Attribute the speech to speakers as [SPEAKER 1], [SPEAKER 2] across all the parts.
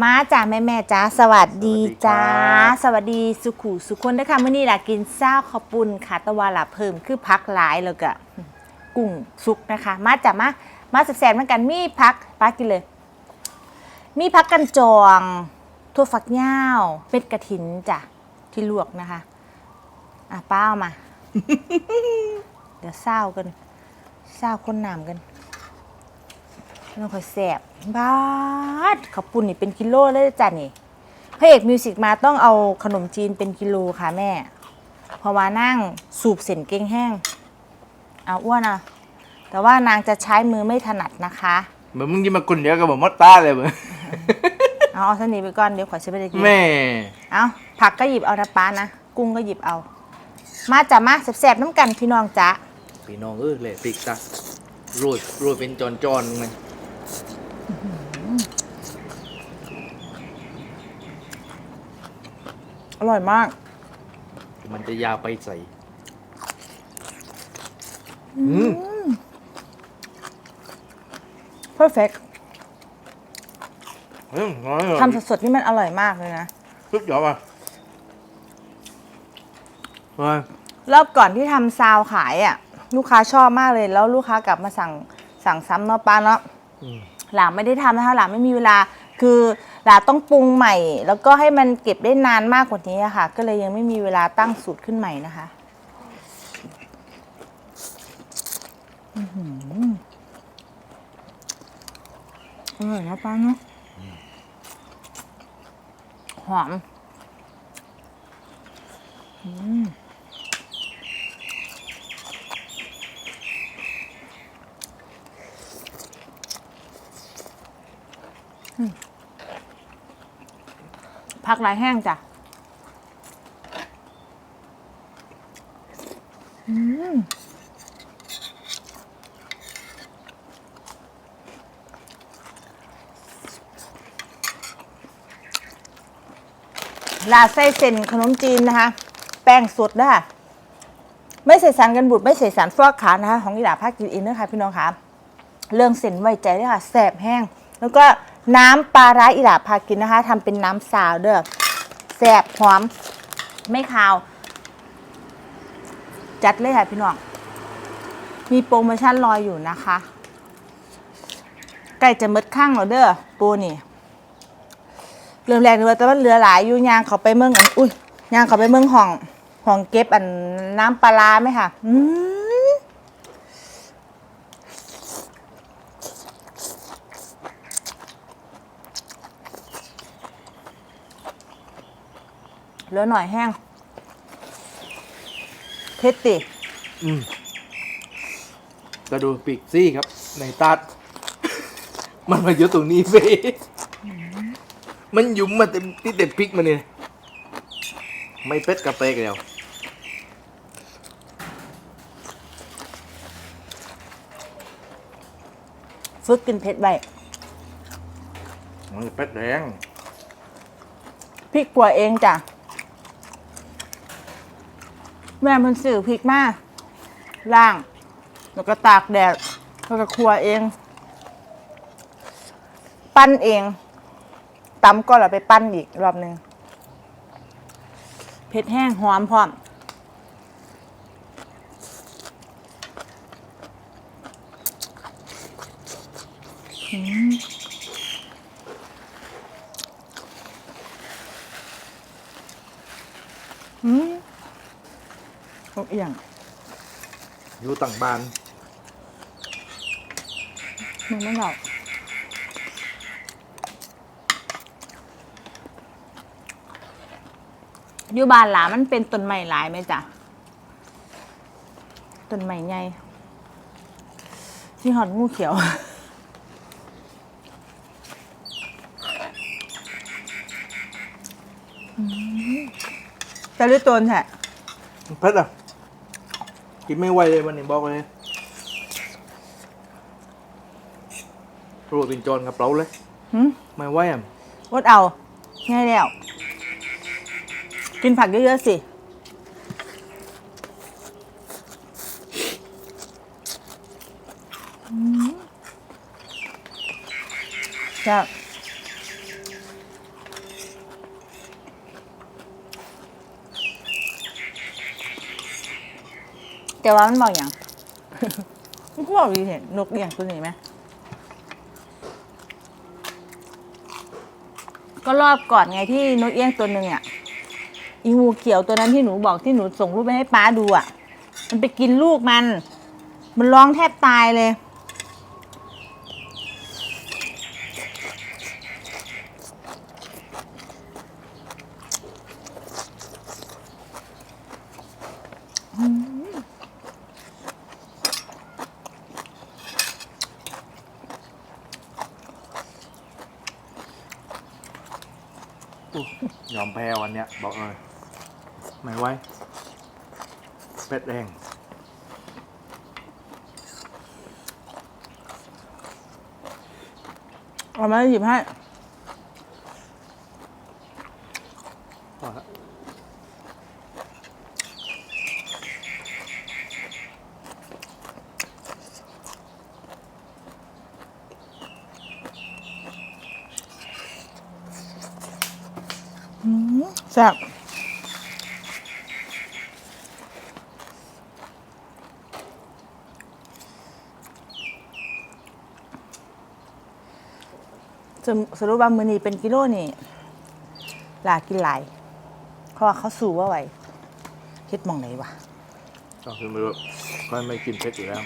[SPEAKER 1] มาจ้าแม่แม่ๆจ้าสวัสดีจ้า
[SPEAKER 2] สวัสดีครับ
[SPEAKER 1] สวัสดีสุขุสุขคนด้วยค่ะมื่อนี้ล่ะกินซ่าวขาวปุ้นค่ะแตะวันละเพิ่มคือพักหลายแล้วก็กุ้งซุกนะคะ มาจ้ามามาแสบๆเหมือนกันมีพักป้ากินเลย มีพักกันจองถั่วฝักยาวเป็ดกระถินจ้ะที่ลวกนะคะ อะป้าเอามา เดี๋ยวเศร้ากันเศร้าคนน้ำกันไม่ต้องคอยแสบบาดข้าวปุ้นนี่เป็นกิโลเลยจ้ะนี่พระเอกมิวสิกมาต้องเอาขนมจีนเป็นกิโลค่ะแม่ เพราะว่านั่งสูบเส้นเก้งแห้งเอาอ้วนอะ แต่ว่านางจะใช้มือไม่ถนัดนะคะ
[SPEAKER 2] เหมือนมึงยิ้มมากุนเดียวกับผมมดตาเลยมึง
[SPEAKER 1] เอาเอาสนีไปก่อนเดี๋ยวขอใช้ไปได้กิน
[SPEAKER 2] แม่
[SPEAKER 1] เอาผักก็หยิบเอานะป้านะกุ้งก็หยิบเอา มาจ้ะมาแสบๆน้ำกันพี่น้องจ้ะ
[SPEAKER 2] พี่น้องเออเลยพริกตาโรยโรยเป็นจอนจอนๆเลย
[SPEAKER 1] อร่อยมาก
[SPEAKER 2] มันจะยาวไปใส่อืม
[SPEAKER 1] perfect
[SPEAKER 2] เฮ้ยน้อยเลย
[SPEAKER 1] ทำสดๆนี่มันอร่อยมากเลยนะ
[SPEAKER 2] สุดยอดอะเฮ้ย
[SPEAKER 1] รอบก่อนที่ทำซาวขายอะ ลูกค้าชอบมากเลย แล้วลูกค้ากลับมาสั่งสั่งซ้ำเนาะป้าเนาะ
[SPEAKER 2] อืม
[SPEAKER 1] หลานไม่ได้ทำนะคะหลานไม่มีเวลา คือห ลานต้องปรุงใหม่ แล้วก็ให้มันเก็บได้นานมากกว่านี้อะค่ะ ก็เลยยังไม่มีเวลาตั้งสูตรขึ้นใหม่นะคะอื้อหืออร่อยนะป้าเนาะหอม อืม ผักลายแห้งจ้ะอืมลาดไส้เส้นขนมจีนนะคะ แป้งสดนะคะไม่ใส่สารกันบูดไม่ใส่สารฟอกขาวนะคะ ของอีหลาภาคกินอินนะคะพี่น้องคะเรื่องเส้นไว้ใจด้วยค่ะแสบแห้ง แล้วก็ น้ำปลาร้าอีหลาพากินนะคะทำเป็นน้ำซาวเด้อแสบหอม ไม่คาว จัดเลยค่ะพี่น้อง มีโปรโมชั่นรอยอยู่นะคะใกล้จะมดข้างแล้วเด้อปรนี่เริ่มแรกเลยว่าแต่ว่าเหลือหลายอยู่ยางเขาไปเมืองอันอุ้ยยางเขาไปเมืองห้องห้องเก็บอันน้ำปลาร้าไหมค่ะ อืม เหลือหน่อยแห้งเผ็ดติ
[SPEAKER 2] อืมก็ดูปีกซี่ครับ ในตัด มันมาอยู่ตรงนี้เฟ้มันหยุมมาเต็มที่เต็มพริกมันเนี่ยไม่เป็ดกระเปกแล้ว
[SPEAKER 1] ฝึกกินเผ็ดไว้
[SPEAKER 2] มันเป็ดแดง
[SPEAKER 1] พริกปัวเองจ้ะ แม่มันสื่อพริกมากล่าง แล้วก็ตากแดด แล้วก็ครัวเอง ปั้นเองตำก็เราไปปั้นอีกรอบหนึ่งเผ็ดแห้งหอมพร้อมอืม ทุกอย่าง
[SPEAKER 2] อยู่ต่างบาน
[SPEAKER 1] มึงไม่หรอกอยู่บ้านหลามันเป็นต้นไม้หลายไหมจ๊ะต้นไม้ใหญ่ที่หอดงูเขียวอืมจะรู้ตัวแท้
[SPEAKER 2] เป็ดอะ กินไม่ไหวเลยวันนี้บอกเลยโรยเป็นจอนกับเราเลย
[SPEAKER 1] หืม
[SPEAKER 2] ไม่ไหวอะ
[SPEAKER 1] วดเอา ง่ายแล้ว กินผักเยอะๆสิ อืมจ้า แต่ว่ามันบอกอย่างมันก็บอกดีเห็นนกเลี้ยงตัวนี้ไหมก็รอบก่อนไงที่นกเอี้ยงตัวหนึ่งอะอีงูเขียวตัวนั้นที่หนูบอกที่หนูส่งรูปไปให้ป้าดูอะ มันไปกินลูกมัน มันร้องแทบตายเลย
[SPEAKER 2] ยอมแพ้วันเนี้ย บอกเลยไม่ไหวเป็ดแดง
[SPEAKER 1] เอามาหยิบให้ แซ่บสรุปสรุปว่ามือนี้เป็นกิโลนี่หลากินหลายเพราะว่าเขาสู่ว่าไหวเฮ็ดหมองไหนวะ
[SPEAKER 2] ต้องคือไม่รู้ก็ไม่กินเผ็ดอยู่แล้ว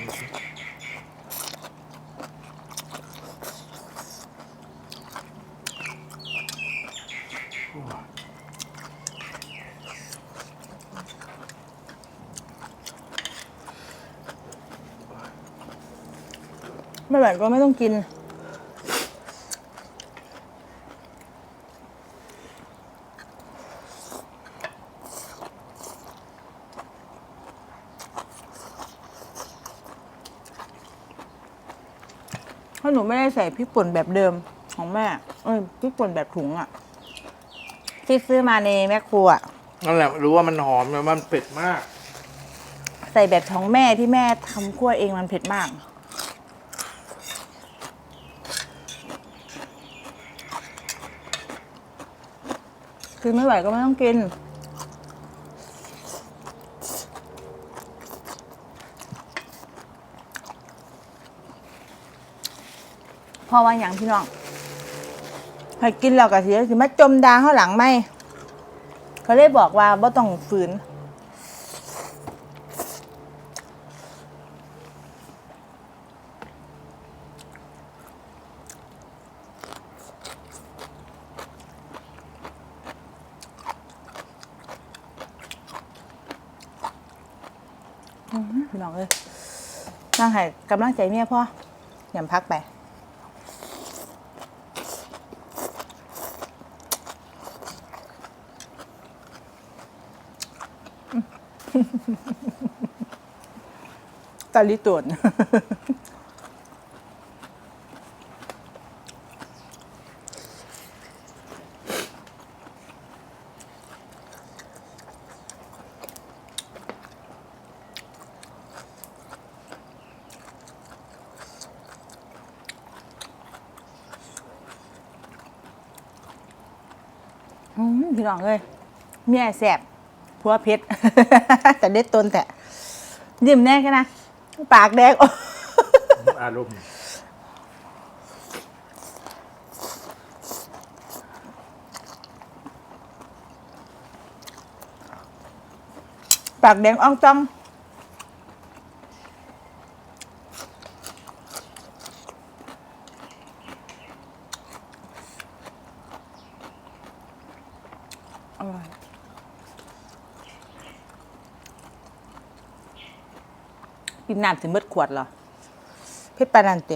[SPEAKER 1] ไม่ไหวก็ไม่ต้องกิน เพราะหนูไม่ได้ใส่พริกป่นแบบเดิมของแม่ เอ้ยพริกป่นแบบถุงอะที่ซื้อมาในแมคโครอะ
[SPEAKER 2] นั่นแหละรู้ว่ามันหอมแต่มันเผ็ดมาก
[SPEAKER 1] ใส่แบบของแม่ที่แม่ทำคั่วเองมันเผ็ดมาก คือไม่ไหวก็ไม่ต้องกิน พอว่าอย่างพี่น้องให้กินแล้วก็เสียสิมาจมดางข้างหลังไหม เขาเลยบอกว่าบ่ต้องฝืน พี่น้องเอ้ยนั่งให้กำลังใจเมียพ่อยำพักไปตาลิตรวจ อืมพี่น้องเอ้ยเมียแสบผัวเพชร แต่เด็ดตนแต่ยิ้มแน่แค่นะ ปากแดง
[SPEAKER 2] อารมณ์
[SPEAKER 1] ปากแดงอ่องจ้อง กินน้ำถึงเบิดขวดเหรอเพชรปานันเต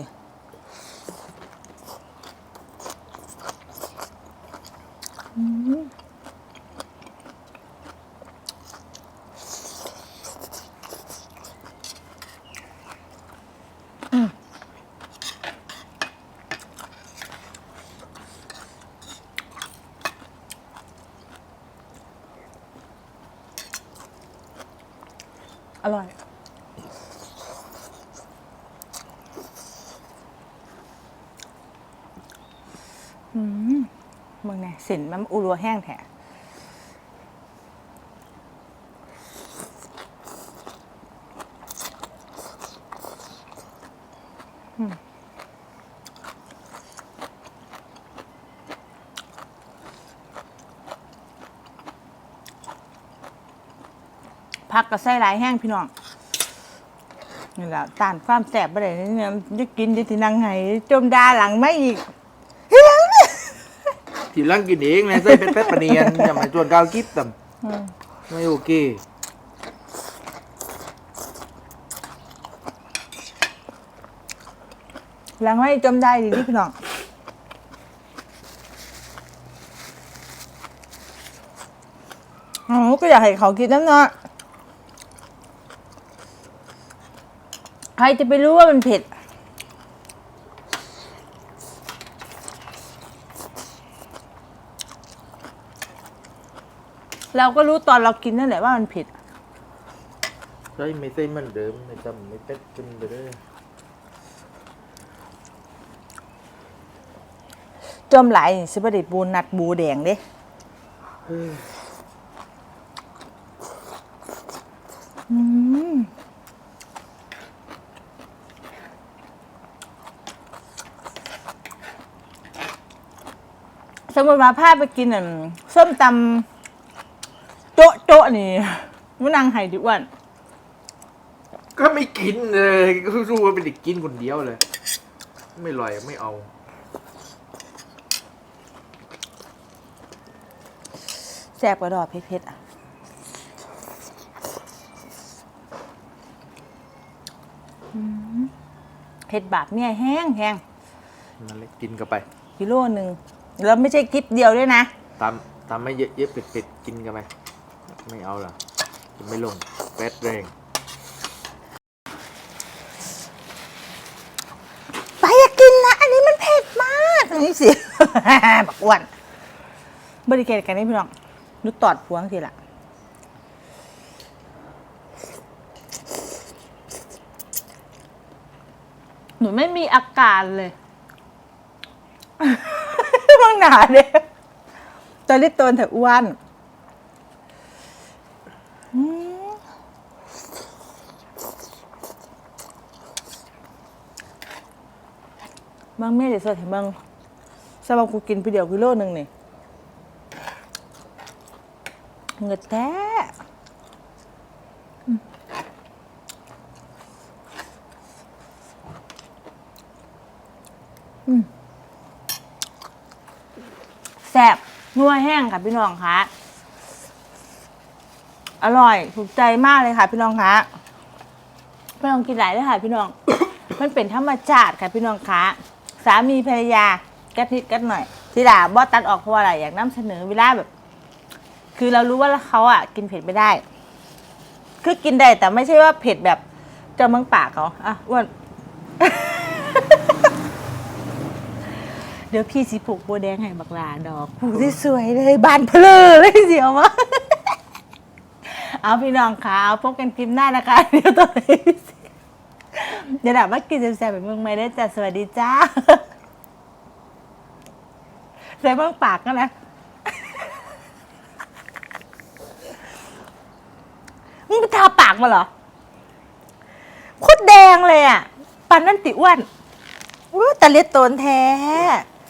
[SPEAKER 1] อร่อย เส้นมันอูรัวแห้งแท้ผักกับไส้หลายแห้งพี่น้องนี่แหละตานความแสบไปเลยเนี่ยจะกินจะทีนังไห้จมดาหลังไม่อีก
[SPEAKER 2] ทีหลังกินเองนะใส่เป็ดเป็ดปะเนียนอย่ามาชวนก้าวกิ๊บต่ำไม่โอเค
[SPEAKER 1] หลังไม่จมได้ดีที่พี่น้องอ๋อก็อยากให้เขากินน้ำเนาะใครจะไปรู้ว่ามันเผ็ด เราก็รู้ตอนเรากินนั่นแหละว่ามันเผ็ด
[SPEAKER 2] ใช่ไม่ใช่เหมันเดิมไม่จำไม่เป็ดขึ้นไปเลย
[SPEAKER 1] จมไหลายสิบได้บูนัดบูแดงเด้
[SPEAKER 2] เฮ้ย
[SPEAKER 1] สมมติว่าพาไปกินอะส้มตำ โจ๊ะโจ๊ะนี่มันนางไห้ดิอ้วัน
[SPEAKER 2] ก็ไม่กินเลยก็รู้ว่าเป็นเด็กกินคนเดียวเลย ไม่อร่อยไม่เอา
[SPEAKER 1] แซ่บกว่าดอกเผ็ดๆอะอืมเผ็ดบาดเนี่ยแห้งแห้ง
[SPEAKER 2] นั่นเลยกินเข้าไป
[SPEAKER 1] กิโลหนึ่งแล้วไม่ใช่คลิปเดียวด้วยนะ
[SPEAKER 2] ตามตามไม่เยอะเยอะเป็ดเป็ดกินกันไป ไม่เอาหรอจะไม่ลงแป๊ดแรง
[SPEAKER 1] ไปอยากกินนะ อันนี้มันเผ็ดมากอันนี้สิ บักอ้วนบริเกตกันนี่พี่น้องนุดตอดพวงทีละหนูไม่มีอาการเลยบางหนาเด้ตอนนี้ตัวเถอะอ้วน บางเม่เดี๋ยวสดเห็นบางสำหรับกูกินไปเดียวกิโลหนึ่งนี่เงินแท้อืมอืมแซ่บนัวแห้งค่ะพี่น้องคะอร่อยถูกใจมากเลยค่ะ พี่น้องคะพี่น้องกินหลายเลยค่ะ พี่น้อง มันเป็นธรรมชาติค่ะพี่น้องคะ สามีภรรยากัดนิดกัดหน่อย ทีหล่าบอตัดออกเพราะว่าอะไรอยากนำเสนอเวลาแบบ คือเรารู้ว่าเขาอะ กินเผ็ดไม่ได้ คือกินได้แต่ไม่ใช่ว่าเผ็ดแบบจะเมืองปากเขาอะอ้วนเดี๋ยวพี่สิผูกโบวแดงให้บักลาดอกผูกที่สวยเลยบานเพลอเลยเสียวมากเอาพี่น้องคะเอาพบกันคลิปหน้านะคะ เดี๋ยวตัวนี้เดี๋ยวแบบว่ากินแซ่บๆแบบมึงไม่ได้จ้ะสวัสดีจ้าใส่เมืองปากกันนะมึงไปทาปากมาเหรอโคตรแดงเลยอะ ปันนั่นติอ้วนอู้ตะเล็ดโตนแท้